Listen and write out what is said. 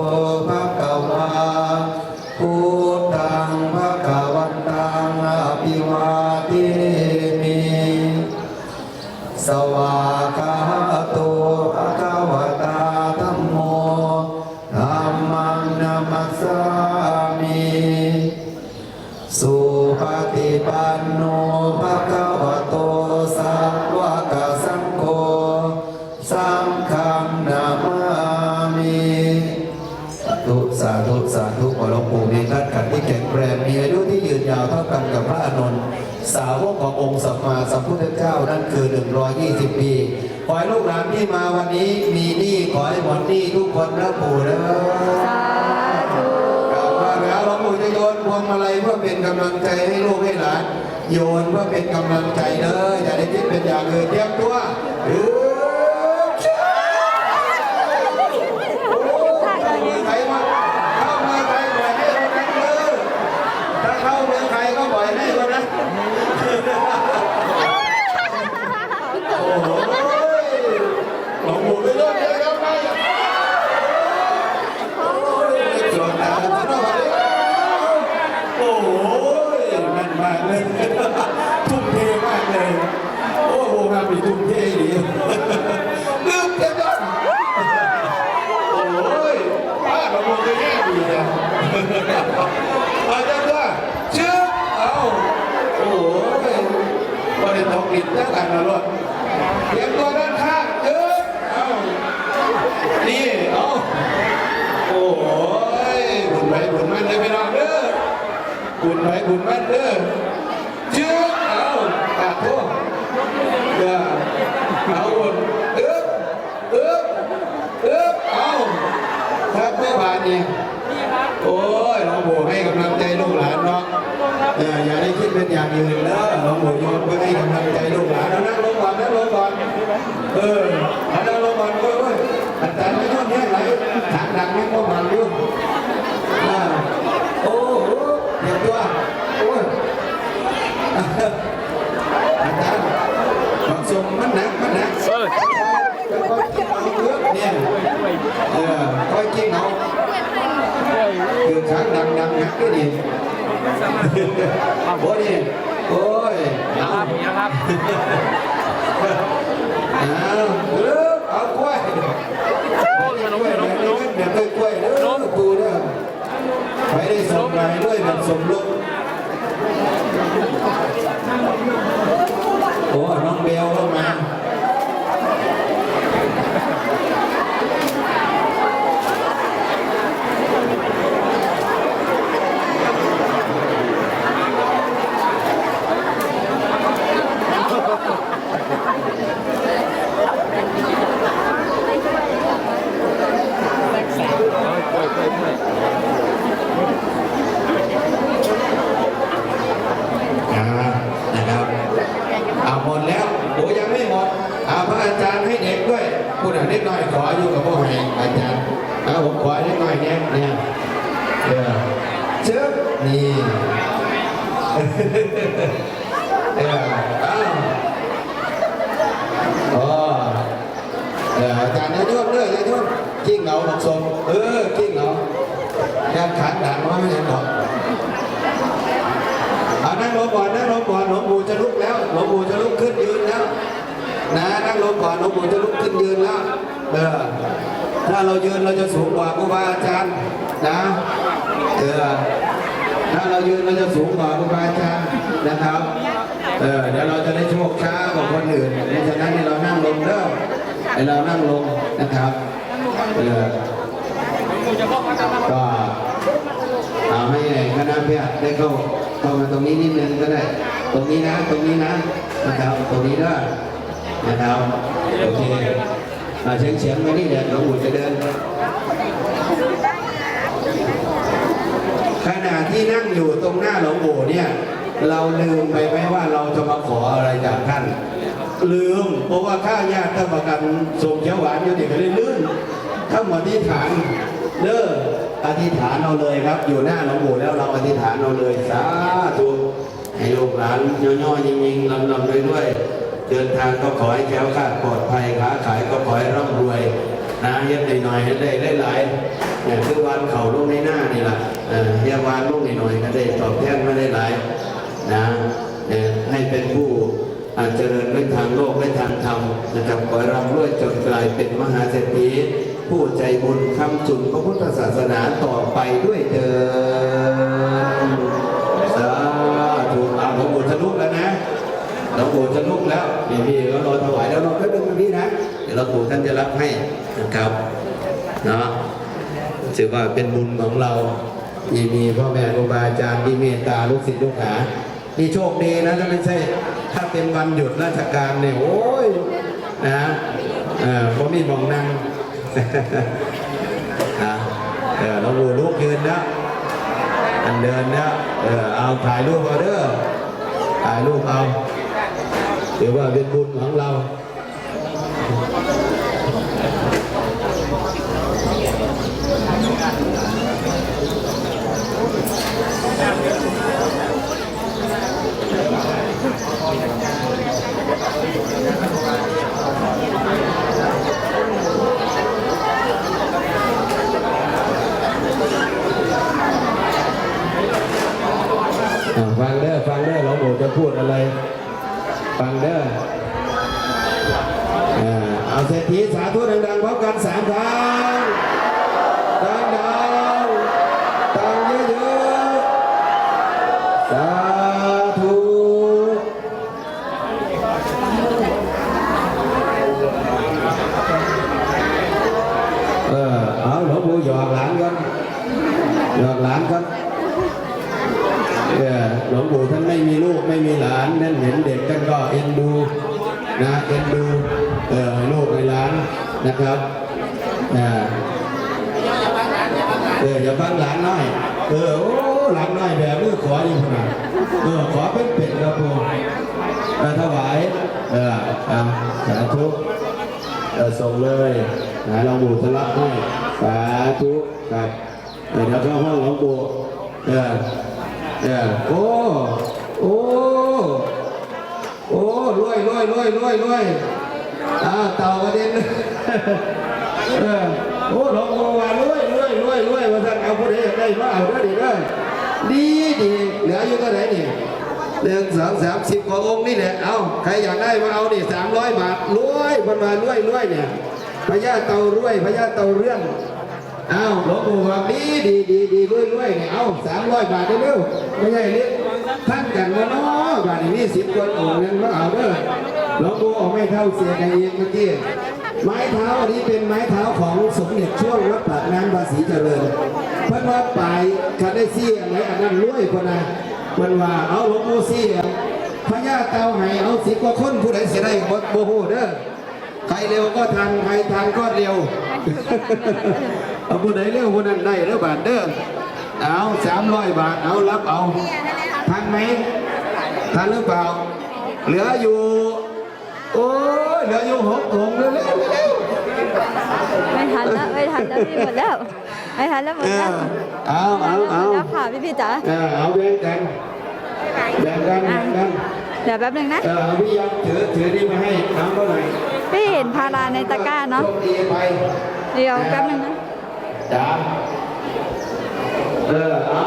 โอภะควาพุทธังภะควันตังอภิวาเทมิสวากาโตภะควตาธัมโมธัมมังนัมมัสสามิสุปฏิปันโนภะคาธุสาธุขอหลวงปู่มีท่านขันที่แข็งแรงมีอายุที่ยืนยาวเท่ากันกับพระอานนท์สาวกขององค์สัมมาสัมพุทธเจ้านั่นคือ 120 ปีขอให้ลูกหลานที่มาวันนี้มีหนี้ขอให้หมดหนี้ทุกคนนะปู่นะกล่าวว่าแล้วหลวงปู่จะโยนพวงมาลัยเพื่อเป็นกำลังใจให้ลูกให้หลาน โยนเพื่อเป็นกำลังใจเด้อย่าได้คิดเป็นอย่างอื่นเตรียมตัวเออ Yeah. รถเตรียมตัวด้านข้างเอ้ยเอานี่เอาโอ้ยบุญไปบุญมันเลยไปนอนเด้อบุญไปบุญมันเด้อเชื่อเอาตาทั่วเด้อเอาบุญเอ๊บเอ๊บเอ๊บเอา ครับเมื่อวานนี้โอ้ยหลวงปู่ให้กำลังใจลูกหลานเนาะเอออย่าได้คิด เป็นอย่างอื่นเด้อหลวงปู่โยนเพื่อให้กำลังใจลูกหลานนั่งลงก่อนนั่งลงก่อนเออเอานั่งลงก่อนเว้ยเว้ยอาจารย์ไม่ต้องแย่ไหลถางดังไม่ก็มันอยู่อ่าโอ้โหเดี๋ยวตัวโอ้ยอาจารย์ความทรงมันหนักมันหนักเออเนี่ยเออคอยกินเอาคือช้างดังดังนักก็ดี โอ้ยโอ้ยเอานะครับเอาเออเอากล้วยกล้วยแบบนี้แบบกล้วยเด้อปูเด้อไปได้สมรายด้วยแบบสมลุกโอ้น้องเบลก็มา อ่านะครับเอาหมดแล้วโอ้ยังไม่หมดเอาพระอาจารย์ให้เด็กด้วยผู้หน่ะเด็กน้อยขออยู่กับพ่อแห่อาจารย์เอาผมขอเด็กน้อยเนี่ยเนี่ยเออเชิญนี่ เอออ้าวอ๋อเอออาจารย์นายกเลยนายกกิ้งเหงาหลกสมเออกิ้งเหงาอยากขันดังว่าไม่ใช่หรอกเอานั่งลงก่อนนั่งลงก่อนหลวงปู่จะลุกแล้วหลวงปู่จะลุกขึ้นยืนแล้วนะนั่งลงก่อนหลวงปู่จะลุกขึ้นยืนแล้วเออถ้าเรายืนเราจะสูงกว่าครูบาอาจารย์นะเออ ถ้าเรายืนเราจะสูงกว่าครูบาอาจารย์นะครับ เออเดี๋ยวเราจะได้โชคช้ากว่าคนอื่นเพราะฉะนั้นให้เรานั่งลงเด้อให้เรานั่งลงนะครับเออก็เอาให้คณะแพทย์ได้เข้าเข้ามาตรงนี้นิดนึงก็ได้ ตรงนี้นะ ตรงนี้นะนะครับตรงนี้ด้วยนะครับโอเคมาเฉียงเฉียงๆมานี่เดี๋ยวหลวงปู่จะเดิน ขณะ ที่นั่งอยู่ตรงหน้าหลวงปู่เนี่ย เราลืมไปไหมว่าเราจะมาขออะไรจากท่าน ลืม เพราะว่าข้าญาติท่านประกันส่งเขียวหวานอยู่เด็กก็เลยลื่นถ้าหมดที่ฐานเด้ออธิษฐานเอาเลยครับ อยู่หน้าหลวงปู่แล้วเราอธิษฐานเอาเลยสาธุให้ลูกหลานย่อๆยิงๆลำๆด้วยด้วยๆเดินทางก็ขอให้แคล้วคลาดปลอดภัยค้าขายก็ขอให้ร่ำรวยนะเย็ดหน่อยๆให้ได้หลายๆเนี่ย คือวานเขาลงในหน้านี่แหละเฮียวานลงหน่อยก็ได้ตอบแทนไม่ได้หลายนะเออให้เป็นผู้อาจเจริญในทางโลกและทางธรรมนะครับขอร่ำรวยจนกลายเป็นมหาเศรษฐีผู้ใจบุญคำจุนพระพุทธศาสนาต่อไปด้วยเดินสาธุอาหลวงปู่ทะลุแล้วนะหลวงปู่จะลุกแล้วนี่พี่ก็รอถวายแล้วรอแป๊บนึงนะพี่นะเดี๋ยวหลวงปู่ท่านจะรับให้นะครับเนาะ ถือว่าเป็นบุญของเราที่มีพ่อแม่ครูบาอาจารย์ที่เมตตาลูกศิษย์ลูกหานี่โชคดีนะถ้าไม่ใช่ ถ้าเป็นวันหยุดราชการเนี่ยโอ้ยนะเออผมมีมองนั่งนะเออหลวงปู่ลุกยืนนะอันเดินนะเออเอาถ่ายรูปเอาเด้อถ่ายรูปเอาถือว่าเป็นบุญของเรา อ่าฟั งเด้อฟังเด้อหลวงปู่จะพูดอะไร ฟังเด้อ่าเอาเศรษฐีสาธุดังๆพร้อมกันสามครั้งดังๆตังเยอะๆสาธุเออเอาหลวงปู่หยอกหลานกันหยอกหลานกัน เออหลวงปู่ท่านไม่มีลูกไม่มีหลานนั่นเห็นเด็กท่านก็เอ็นดู นะเอ็นดูเออลูกในหลานนะครับอ่าเอออย่าฟังหลานน้อย เออโอ้หลานน้อยแบบนี้ขออีกขนาดเออขอเป็นเป็ดครับปู่เออถวายเอออ่าสาธุเออส่งเลยนะหลวงปู่จะรับให้สาธุครับเดี๋ยวเข้าห้องหลวงปู่เออเออโอ้โอ้ รวยรวยรวยรวยรวยอ่าเต่ากระเด็นเออโอ้หลวงพ่ว่ารวยรวยรวยรวยว่าท่านเอาผู้ใดอยากได้มาเอาเด้ดีเด้อดีดีเหลืออยู่เท่าไหร่นี่หนึ่งสองสามสิบกว่าองค์นี่แหละเอาใครอยากได้มาเอานี่สามร้อยบาทรวยมันมารวยรวยเนี่ยพญาเต่ารวยพญาเต่าเรื่องเอาหลวงปู่บอกดีดีดีดีรวยรวยเนี่ยเอาสามร้อยบาทได้เร็วไม่ใช่เรียก ท่านกันว่าน้อบาทนี้มีสิบคนโอนเงินมาเอาเด้อหลวงปู่ออกไม่เท่าเสียกันเองเมื่อกี้ไม้เท้าอันนี้เป็นไม้เท้าของสมเด็จช่วงวัดปากน้ำภาษีเจริญเพิ่นว่าปลายคันได้ซี่อะไรอันนั้นรวยคนนะมันว่าเอาหลวงปู่ซี่พญาเต่าให้เอาสิบกว่าคนผู้ใดเสียได้บ่บ่ฮู้เด้อใครเร็วก็ทันใครทันก็เร็วเอาผู้ไหนเร็วผู้นั้นได้แล้วบาทเด้อเอาสามร้อยบาทเอารับเอา ทันไหมทันหรือเปล่า เหลืออยู่ โอ้ยเหลืออยู่หกถุงเร็วๆเร็วไม่ทันแล้วไม่ทันแล้วพี่หมดแล้วไม่ทันแล้วหมๆดเอแล้อวเอาเอาเอาหมดแล้วค่ะพี่พี่จ๋าเออเอาแบ่งกันแบ่งกันแบ่งกันเดี๋ยวแป๊บหนึงนะเออเอาพี่ยักษ์ถือถือนี่มาให้น้ำก็หน่อยพี่เห็นพาราในตะกร้าเนาะโชคดีไปเดี๋ยวแป๊บหนึงนะจ้าเออเอา